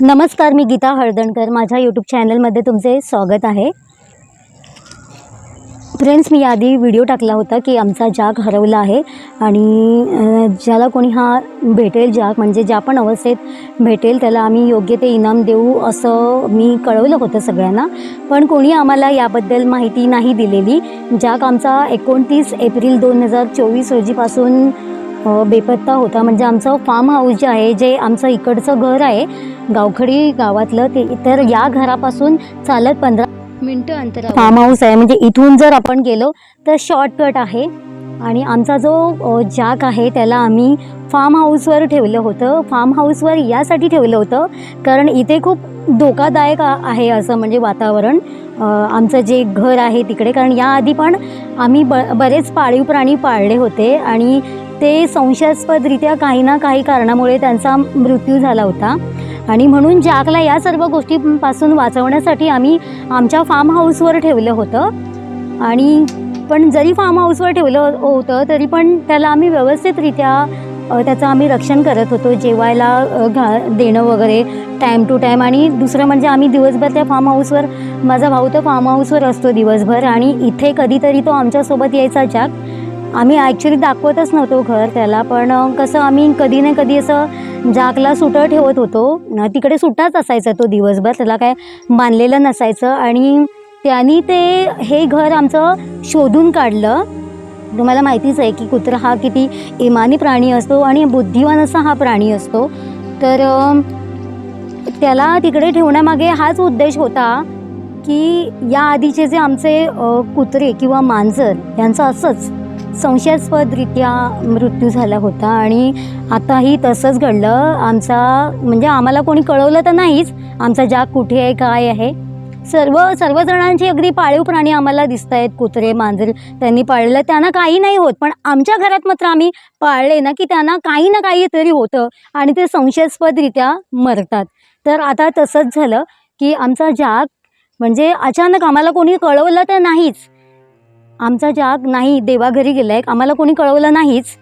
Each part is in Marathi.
नमस्कार मी गीता हळदणकर. माझ्या यूट्यूब चॅनलमध्ये तुमचे स्वागत आहे. फ्रेंड्स मी आधी व्हिडिओ टाकला होता की आमचा जाग हरवला आहे आणि ज्याला कोणी हा भेटेल जाग म्हणजे ज्या पण अवस्थेत भेटेल त्याला आम्ही योग्य ते इनाम देऊ असं मी कळवलं होतं सगळ्यांना. पण कोणी आम्हाला याबद्दल माहिती नाही दिलेली. जाग आमचा एकोणतीस एप्रिल दोन हजार चोवीस रोजीपासून बेपत्ता होता. म्हणजे आमचं फार्म हाऊस जे आहे जे आमचं इकडचं घर आहे गावखडी गावातलं ते तर या घरापासून चालत पंधरा मिनटं अंतर फार्म हाऊस आहे. म्हणजे इथून जर आपण गेलो तर शॉर्टकट आहे. आणि आमचा जो जाक आहे त्याला आम्ही फार्म हाऊसवर ठेवलं होतं. फार्म हाऊसवर यासाठी ठेवलं होतं. कारण इथे खूप धोकादायक आहे असं म्हणजे वातावरण. आमचं जे घर आहे तिकडे. कारण याआधी पण आम्ही ब बरेच पाळीव प्राणी पाळले होते. आणि ते संशयास्पदरित्या काही ना काही कारणामुळे त्यांचा मृत्यू झाला होता. आणि म्हणून जॅकला या सर्व गोष्टींपासून वाचवण्यासाठी आम्ही आमच्या फार्म हाऊसवर ठेवलं होतं. आणि पण जरी फार्म हाऊसवर ठेवलं होतं तरी पण त्याला आम्ही व्यवस्थितरित्या त्याचं आम्ही रक्षण करत होतो. जेवायला घा देणं वगैरे टाईम टू टाईम आणि दुसरं म्हणजे आम्ही दिवसभर त्या फार्म हाऊसवर माझा भाऊ तर फार्म हाऊसवर असतो दिवसभर. आणि इथे कधीतरी तो आमच्यासोबत यायचा जॅक. आम्ही ॲक्च्युली दाखवतच नव्हतो घर त्याला पण कसं आम्ही कधी ना कधी असं जागला सुटं ठेवत होतो. तिकडे सुटाच असायचा तो दिवसभर त्याला काय बांधलेलं नसायचं आणि त्यांनी ते हे घर आमचं शोधून काढलं. तुम्हाला माहितीच आहे की कुत्रा हा किती इमानी प्राणी असतो आणि बुद्धिवान असा हा प्राणी असतो. तर त्याला तिकडे ठेवण्यामागे हाच उद्देश होता की या आधीचे जे आमचे कुत्रे किंवा मांजर यांचं असंच संशयास्पदरित्या मृत्यू झाला होता आणि आताही तसंच घडलं. आमचा म्हणजे आम्हाला कोणी कळवलं तर नाहीच. आमचा जाग कुठे आहे काय आहे? सर्व सर्वजणांची अगदी पाळीव प्राणी आम्हाला दिसत आहेत कुत्रे मांजर. त्यांनी पाळलं. त्यांना काही नाही होत पण आमच्या घरात मात्र आम्ही पाळले ना की त्यांना काही ना काही तरी होतं आणि ते संशयास्पदरित्या मरतात. तर आता तसंच झालं की आमचा जाग म्हणजे अचानक आम्हाला कोणी कळवलं तर नाहीच. आमचा जाग नाही देवाघरी गेला आहे आम्हाला कोणी कळवलं नाहीच.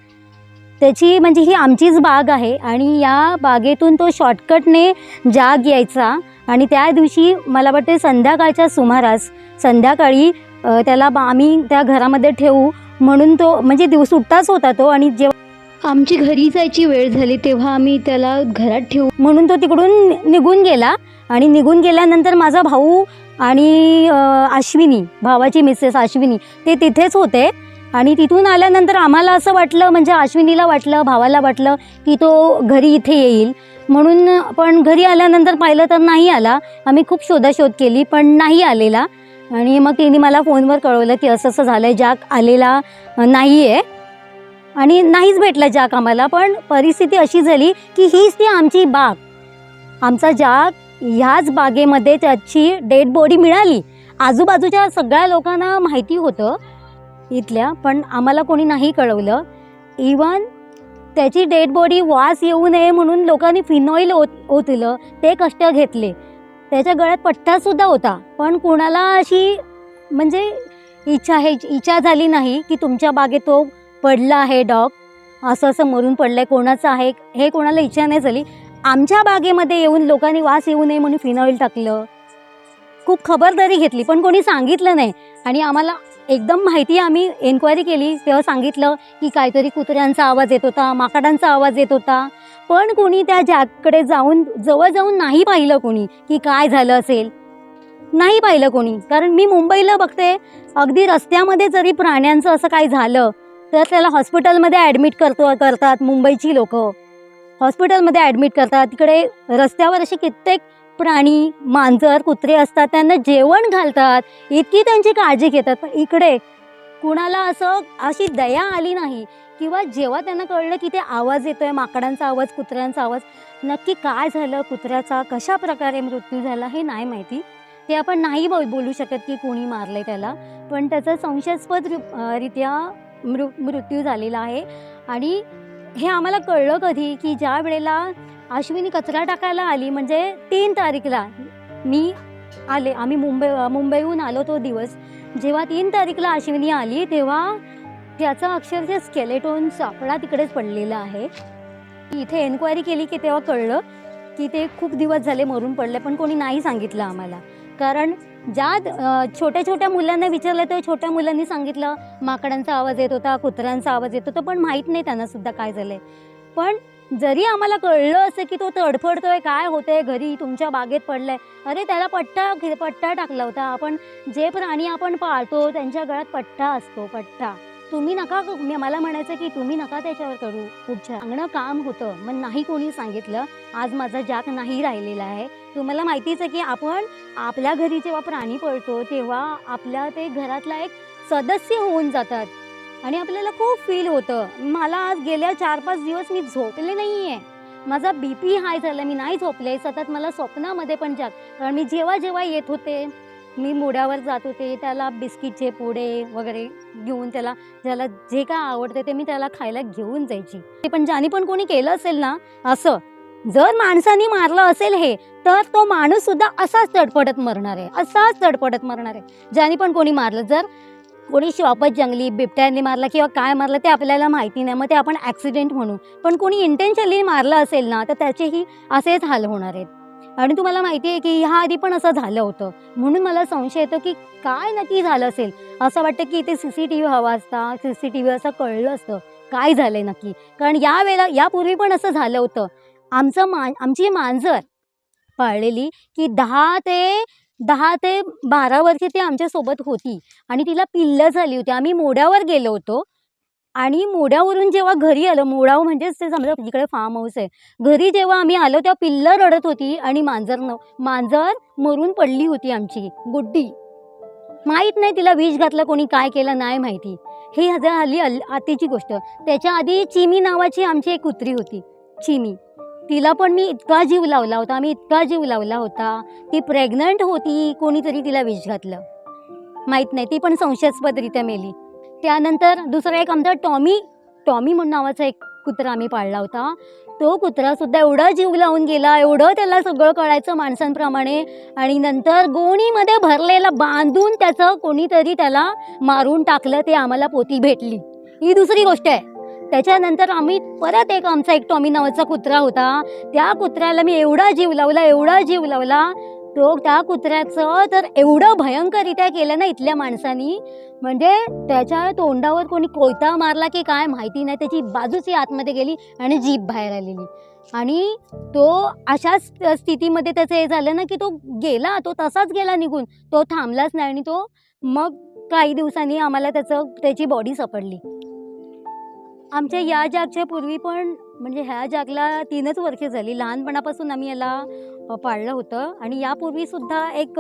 त्याची म्हणजे ही आमचीच बाग आहे आणि या बागेतून तो शॉर्टकटने जाग यायचा आणि त्या दिवशी मला वाटते संध्याकाळच्या सुमारास संध्याकाळी त्याला बा आम्ही त्या घरामध्ये ठेवू म्हणून तो म्हणजे दिवस सुट्टाच होता तो आणि जेव्हा आमची घरी जायची वेळ झाली तेव्हा आम्ही त्याला घरात ठेवू. म्हणून तो तिकडून निघून गेला आणि निघून गेल्यानंतर माझा भाऊ आणि अश्विनी भावाची मिसेस अश्विनी ते तिथेच होते. आणि तिथून आल्यानंतर आम्हाला असं वाटलं म्हणजे अश्विनीला वाटलं भावाला वाटलं की तो घरी इथे येईल. म्हणून पण घरी आल्यानंतर पाहिलं तर नाही आला. आम्ही खूप शोधाशोध केली पण नाही आलेला. आणि मग तिने मला फोनवर कळवलं की असं असं झालं आहे जाक आलेला नाही आहे आणि नाहीच भेटला जाक आम्हाला पण परिस्थिती अशी झाली की हीच ती आमची बाग. आमचा जाक ह्याच बागेमध्ये त्याची डेड बॉडी मिळाली. आजूबाजूच्या सगळ्या लोकांना माहिती होतं इथल्या पण आम्हाला कोणी नाही कळवलं. इवन त्याची डेड बॉडी वास येऊ नये म्हणून लोकांनी फिनॉईल ओत ओतलं ते कष्ट घेतले. त्याच्या गळ्यात पट्टासुद्धा होता पण कोणाला अशी म्हणजे इच्छा आहे इच्छा झाली नाही की तुमच्या बागेत तो पडला आहे डॉग. असं असं मरून पडलं आहे कोणाचं आहे हे कोणाला इच्छा नाही झाली. आमच्या बागेमध्ये येऊन लोकांनी वास येऊ नये म्हणून फिनॉईल टाकलं. खूप खबरदारी घेतली पण कोणी सांगितलं नाही. आणि आम्हाला एकदम माहिती आम्ही एन्क्वायरी केली तेव्हा सांगितलं की काहीतरी कुत्र्यांचा आवाज येत होता माकडांचा आवाज येत होता. पण कोणी त्या जॅककडे जाऊन जवळ जाऊन नाही पाहिलं कोणी की काय झालं असेल. नाही पाहिलं कोणी. कारण मी मुंबईला बघते अगदी रस्त्यामध्ये जरी प्राण्यांचं असं काही झालं तर त्याला हॉस्पिटलमध्ये ॲडमिट करतो करतात मुंबईची लोकं. हॉस्पिटलमध्ये ॲडमिट करतात. तिकडे रस्त्यावर असे कित्येक प्राणी मांजर कुत्रे असतात. त्यांना जेवण घालतात. इतकी त्यांची काळजी घेतात. पण इकडे कुणाला असं अशी दया आली नाही. किंवा जेव्हा त्यांना कळलं की ते आवाज येतोय माकडांचा आवाज कुत्र्यांचा आवाज नक्की काय झालं कुत्र्याचा कशा प्रकारे मृत्यू झाला हे नाही माहिती. ते आपण नाही बोलू शकत की कोणी मारले त्याला. पण त्याचा संशयास्पद रित्या मृ मृत्यू झालेला आहे. आणि हे आम्हाला कळलं कधी की ज्या वेळेला अश्विनी कचरा टाकायला आली म्हणजे तीन तारीखला मी आले आम्ही मुंबई मुंबईहून आलो तो दिवस. जेव्हा तीन तारीखला अश्विनी आली तेव्हा त्याचा अक्षरशः स्केलेटोन सापळा तिकडेच पडलेला आहे. इथे एन्क्वायरी केली की तेव्हा कळलं की ते खूप दिवस झाले मरून पडले पण कोणी नाही सांगितलं आम्हाला. कारण ज्या छोट्या छोट्या मुलांना विचारलं तर छोट्या मुलांनी सांगितलं माकडांचा आवाज येत होता कुत्र्यांचा आवाज येत होता पण माहीत नाही त्यांना सुद्धा काय झालंय. पण जरी आम्हाला कळलं असं की तो तडफडतोय काय होतंय घरी तुमच्या बागेत पडलाय अरे त्याला पट्टा पट्टा टाकला होता. आपण जे प्राणी आपण पाळतो त्यांच्या गळ्यात पट्टा असतो पट्टा. तुम्ही नका मी- मला म्हणायचं की तुम्ही नका त्याच्यावर करू. खूप सांगणं काम होतं मग नाही कोणी सांगितलं. आज माझा जाग नाही राहिलेला आहे. तुम्हाला माहितीच आहे की आपण आपल्या घरी जेव्हा प्राणी पळतो तेव्हा आपल्या ते घरातला एक सदस्य होऊन जातात. आणि आपल्याला खूप फील होतं. मला आज गेल्या चार पाच दिवस मी झोपले नाही आहे माझा बी पी हाय झाला. मी नाही झोपले. सतत मला स्वप्नामध्ये पण जाग कारण मी जेव्हा जेव्हा येत होते मी मोड्यावर जात होते त्याला बिस्किटचे पुडे वगैरे घेऊन त्याला ज्याला जे काय आवडते ते मी त्याला खायला घेऊन जायची. ते पण ज्याने पण कोणी केलं असेल ना असं. जर माणसाने मारलं असेल हे तर तो माणूस सुद्धा असाच तडपडत मरणार आहे असाच तडपडत मरणार आहे. ज्याने पण कोणी मारलं जर कोणी शॉपच जंगली बिबट्याने मारला किंवा काय मारलं ते आपल्याला माहिती नाही मग ते आपण ॲक्सिडेंट म्हणू. पण कोणी इंटेन्शनली मारलं असेल ना तर त्याचेही असेच हाल होणार आहेत. आणि तुम्हाला माहिती आहे की ह्या आधी पण असं झालं होतं. म्हणून मला संशय येतो की काय नक्की झालं असेल? असं वाटतं की इथे सी सी टी व्ही हवा असता सी सी टी व्ही असं कळलं असतं. काय झालं आहे नक्की? कारण या वेळेला यापूर्वी पण असं झालं होतं. आमचं मा आमची मांजर पाळलेली की दहा ते दहा ते बारा वर्षे ती आमच्यासोबत होती. आणि तिला पिल्लं झाली होती. आम्ही मोड्यावर गेलो होतो. आणि मोड्यावरून जेव्हा घरी आलो मोडाव म्हणजेच ते समजा जिकडे फार्म हाऊस आहे. घरी जेव्हा आम्ही आलो तेव्हा पिल्लं रडत होती आणि मांजर न मांजर मरून पडली होती आमची गुड्डी. माहीत नाही तिला विष घातलं कोणी काय केलं नाही माहिती. ही हजार हल्ली अल आतीची गोष्ट. त्याच्या आधी चिमी नावाची आमची एक कुत्री होती चिमी. तिला पण मी इतका जीव लावला होता आम्ही इतका जीव लावला होता. ती प्रेग्नंट होती कोणीतरी तिला विष घातलं. माहीत नाही ती पण संशयास्पदरित्या मेली. त्यानंतर दुसरा एक आमचा टॉमी टॉमी म्हणून नावाचा एक कुत्रा आम्ही पाळला होता. तो कुत्रा सुद्धा एवढा जीव लावून गेला एवढं त्याला सगळं कळायचं माणसांप्रमाणे आणि नंतर गोणीमध्ये भरलेला बांधून त्याचं कोणीतरी त्याला मारून टाकलं ते आम्हाला पोती भेटली. ही दुसरी गोष्ट आहे. त्याच्यानंतर आम्ही परत एक आमचा एक टॉमी नावाचा कुत्रा होता. त्या कुत्र्याला मी एवढा जीव लावला एवढा जीव लावला तो त्या कुत्र्याचं तर एवढं भयंकरित्या केलं ना इथल्या माणसानी? म्हणजे त्याच्या तोंडावर कोणी कोयता मारला की काय माहिती नाही त्याची बाजूची आतमध्ये गेली आणि जीभ बाहेर आलेली. आणि तो अशाच स्थितीमध्ये त्याचं हे झालं ना की तो गेला तो तसाच गेला निघून. तो थांबलाच नाही आणि तो मग काही दिवसांनी आम्हाला त्याचं त्याची बॉडी सापडली. आमच्या या जागच्या पूर्वी पण म्हणजे ह्या जागला तीनच वर्षे झाली. लहानपणापासून आम्ही याला पाळलं होतं. आणि यापूर्वी सुद्धा एक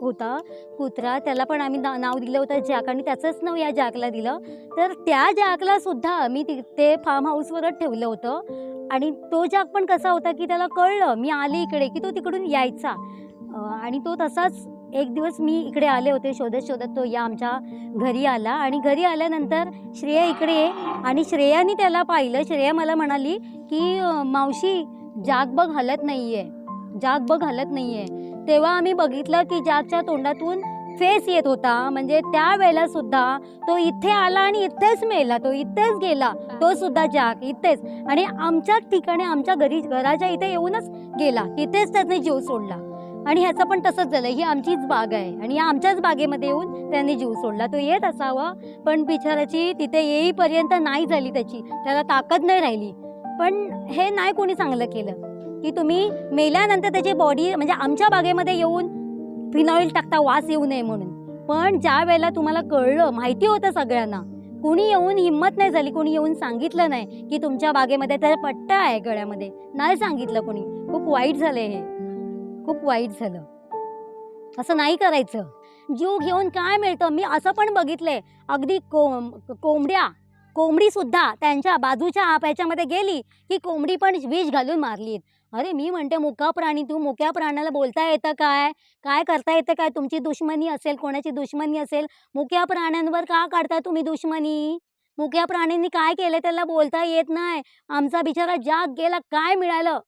होता कुत्रा. त्याला पण आम्ही ना नाव दिलं होतं जॅक आणि त्याचंच नाव या जॅकला दिलं. तर त्या जॅकला सुद्धा मी ति ते फार्म हाऊसवरच ठेवलं होतं. आणि तो जॅक पण कसा होता की त्याला कळलं मी आले इकडे की तो तिकडून यायचा. आणि तो तसाच एक दिवस मी इकडे आले होते शोधत शोधत तो या आमच्या घरी आला आणि घरी आल्यानंतर श्रेया इकडे ये आणि श्रेयाने त्याला पाहिलं. श्रेया मला म्हणाली की मावशी जाग बघ हलत आहे जाग बघ हलत आहे तेव्हा आम्ही बघितलं की जागच्या तोंडातून फेस येत होता. म्हणजे त्यावेळेला सुद्धा तो इथे आला आणि इथेच मेला. तो इथेच गेला. तो सुद्धा जाग इथेच. आणि आमच्याच ठिकाणी आमच्या घरी घराच्या इथे येऊनच गेला. इथेच त्याने जीव सोडला. आणि ह्याचं पण तसंच झालं ही आमचीच बाग आहे. आणि या आमच्याच बागेमध्ये येऊन त्याने जीव सोडला. तो येत असावा पण बिचाराची तिथे येईपर्यंत नाही झाली त्याची. त्याला ताकद नाही राहिली. पण हे नाही कोणी चांगलं केलं. की तुम्ही मेल्यानंतर त्याची बॉडी म्हणजे आमच्या बागेमध्ये येऊन फिनॉईल टाकता वास येऊ नये म्हणून. पण ज्या वेळेला तुम्हाला कळलं माहिती होतं सगळ्यांना कोणी येऊन हिंमत नाही झाली कोणी येऊन सांगितलं नाही की तुमच्या बागेमध्ये त्याचा पट्टा आहे गळ्यामध्ये. नाही सांगितलं कोणी. खूप वाईट झालं हे. खूप वाईट झालं. असं नाही करायचं. जीव घेऊन काय मिळतं? मी असं पण बघितलंय. अगदी कोंब कोंबड्या कोंबडी सुद्धा त्यांच्या बाजूच्या याच्यामध्ये गेली की कोंबडी पण विष घालून मारली अरे मी म्हणते मुका प्राणी तू मुक्या प्राण्याला बोलता येतं काय? काय करता येतं काय? तुमची दुश्मनी असेल कोणाची दुश्मनी असेल? मुक्या प्राण्यांवर का काढता तुम्ही दुश्मनी? मुक्या प्राण्यांनी काय केलं त्याला बोलता येत नाही. आमचा बिचारा जाग गेला काय मिळालं?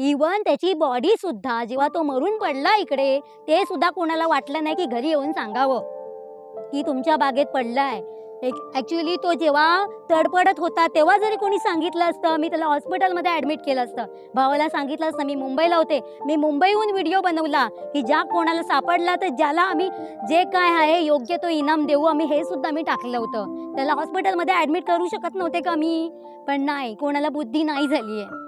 इवन त्याची बॉडी सुद्धा जेव्हा तो मरून पडला इकडे ते सुद्धा कोणाला वाटलं नाही की घरी येऊन सांगावं. की तुमच्या बागेत पडलाय. एक ॲक्च्युली तो जेव्हा तडपडत होता तेव्हा जरी कोणी सांगितलं असतं मी त्याला हॉस्पिटलमध्ये ॲडमिट केलं असतं. भावाला सांगितलं असतं मी मुंबईला होते. मी मुंबईहून व्हिडिओ बनवला की ज्या कोणाला सापडला तर ज्याला आम्ही जे काय आहे योग्य तो इनाम देऊ आम्ही हे सुद्धा मी टाकलं होतं. त्याला हॉस्पिटलमध्ये ॲडमिट करू शकत नव्हते का मी? पण नाही कोणाला बुद्धी नाही झाली आहे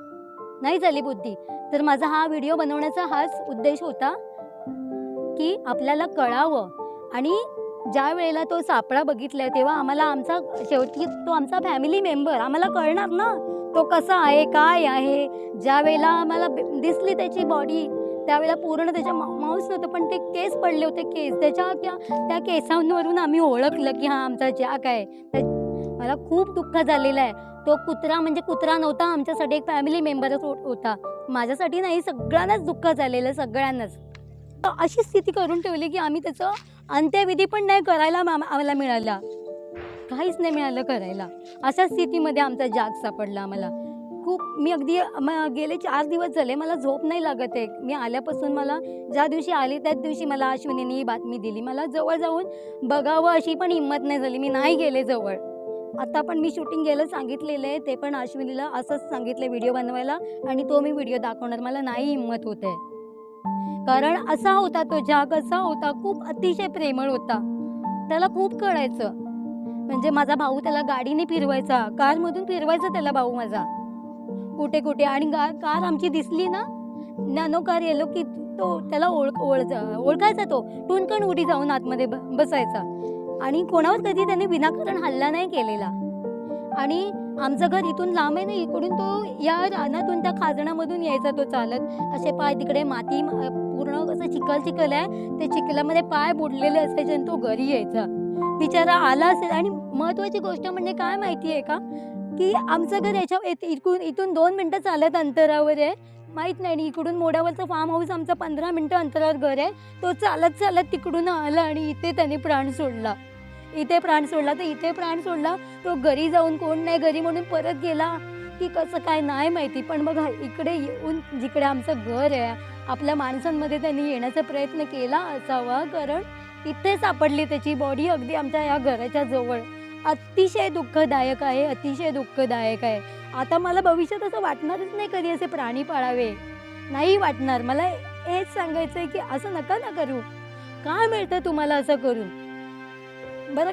नाही झाली बुद्धी. तर माझा हा व्हिडिओ बनवण्याचा हाच उद्देश होता की आपल्याला कळावं. आणि ज्या वेळेला तो सापळा बघितला तेव्हा आम्हाला आमचा शेवटी तो आमचा फॅमिली मेंबर आम्हाला कळणार ना तो कसा आहे काय आहे? ज्या वेळेला आम्हाला दिसली त्याची बॉडी त्यावेळेला पूर्ण त्याच्या माऊस मांस नव्हतं पण ते केस पडले होते केस. त्याच्या त्या त्या केसांवरून आम्ही ओळखलं की हा आमचा ज्या काय त्या- मला खूप दुःख झालेलं आहे. तो कुत्रा म्हणजे कुत्रा नव्हता आमच्यासाठी एक फॅमिली मेंबरच हो- होता. माझ्यासाठी नाही सगळ्यांनाच दुःख झालेलं सगळ्यांनाच. तर अशी स्थिती करून ठेवली की आम्ही त्याचं अंत्यविधी पण नाही करायला आम्हाला मिळाला. काहीच नाही मिळालं करायला. अशा स्थितीमध्ये आमचा जाग सापडला आम्हाला. खूप मी अगदी गेले चार दिवस झाले मला झोप नाही लागत आहे. मी आल्यापासून मला ज्या दिवशी आली त्याच दिवशी मला अश्विनीने ही बातमी दिली. मला जवळ जाऊन बघावं अशी पण हिंमत नाही झाली. मी नाही गेले जवळ. आता पण मी शूटिंग गेलं सांगितलेलं आहे ते पण अश्विनीला असंच सांगितलं व्हिडिओ बनवायला आणि तो मी व्हिडिओ दाखवणार. मला नाही हिंमत होत आहे. कारण असा होता तो जाग असा होता खूप अतिशय प्रेमळ होता. त्याला खूप कळायचं. म्हणजे माझा भाऊ त्याला गाडीने फिरवायचा कारमधून फिरवायचा त्याला भाऊ माझा. कुठे कुठे? आणि कार आमची दिसली ना नॅनो कार येलो की तो त्याला ओळख ओळख ओळखायचा तो. टुनकण उडी जाऊन आतमध्ये ब बसायचा. आणि कोणावर कधी त्याने विनाकारण हल्ला नाही केलेला. आणि आमचं घर इथून लांब आहे ना इकडून तो या रानातून त्या खाजणामधून यायचा तो चालत. असे पाय तिकडे माती पूर्ण कसं चिखल चिखल आहे. ते चिखलामध्ये पाय बुडलेले असायचे आणि तो घरी यायचा. बिचारा आला असेल आणि महत्वाची गोष्ट म्हणजे काय माहिती आहे का? की आमचं घर याच्या इकडून इथून दोन मिनटं चालत अंतरावर आहे. माहीत नाही आणि इकडून मोडावरचं फार्म हाऊस आमचं पंधरा मिनटं अंतरावर घर आहे. तो चालत चालत तिकडून आला आणि इथे त्याने प्राण सोडला. इथे प्राण सोडला तर इथे प्राण सोडला. तो घरी जाऊन कोण नाही घरी म्हणून परत गेला. की कसं काय नाही माहिती. पण बघा इकडे येऊन जिकडे आमचं घर आहे आपल्या माणसांमध्ये त्यांनी येण्याचा प्रयत्न केला असावा. कारण इथे सापडली त्याची बॉडी अगदी आमच्या या घराच्या जवळ. अतिशय दुःखदायक आहे अतिशय दुःखदायक आहे. आता मला भविष्यात असं वाटणारच नाही कधी असे प्राणी पाळावे. नाही वाटणार. मला हेच सांगायचं आहे की असं नका ना करू. काय मिळतं तुम्हाला असं करून? बरं.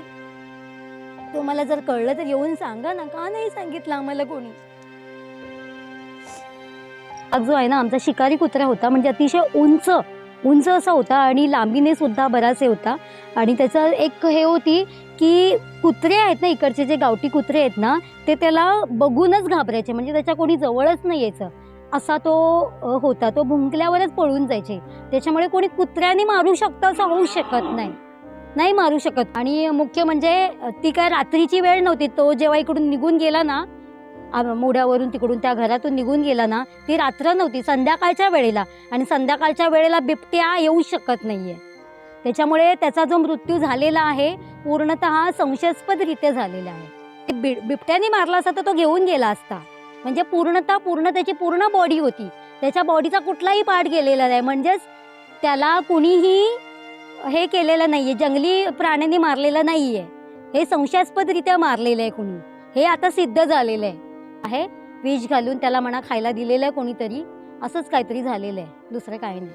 तुम्हाला जर कळलं तर येऊन सांगा ना. का नाही सांगितलं आम्हाला कोणी? जो आहे ना आमचा शिकारी कुत्रा होता. म्हणजे अतिशय उंच उंच असा होता आणि लांबीने सुद्धा बराच हे होता. आणि त्याचं एक हे होती की कुत्रे आहेत ना इकडचे जे गावठी कुत्रे आहेत ना ते त्याला बघूनच घाबरायचे. म्हणजे त्याच्या कोणी जवळच नाही यायचं. असा तो होता. तो भुंकल्यावरच पळून जायचे. त्याच्यामुळे कोणी कुत्र्याने मारू शकतं असं होऊ शकत नाही. नाही मारू शकत. आणि मुख्य म्हणजे ती काय रात्रीची वेळ नव्हती. तो जेव्हा इकडून निघून गेला ना मोड्यावरून तिकडून त्या घरातून निघून गेला ना ती रात्र नव्हती संध्याकाळच्या वेळेला. आणि संध्याकाळच्या वेळेला बिबट्या येऊ शकत नाहीये. त्याच्यामुळे त्याचा जो मृत्यू झालेला आहे पूर्णत संशयास्पदरित्या झालेला आहे. बि बिबट्याने मारला असता तर तो घेऊन गेला असता. म्हणजे पूर्णतः पूर्ण त्याची पूर्ण बॉडी होती. त्याच्या बॉडीचा कुठलाही पार्ट गेलेला नाही. म्हणजेच त्याला कुणीही हे केलेलं नाही आहे जंगली प्राण्यांनी मारलेलं नाही आहे हे संशयास्पदरित्या मारलेलं आहे कोणी. हे आता सिद्ध झालेलं आहे. आहे. विष घालून त्याला म्हणा खायला दिलेलं आहे कोणीतरी. असंच काहीतरी झालेलं आहे. दुसरं काही नाही.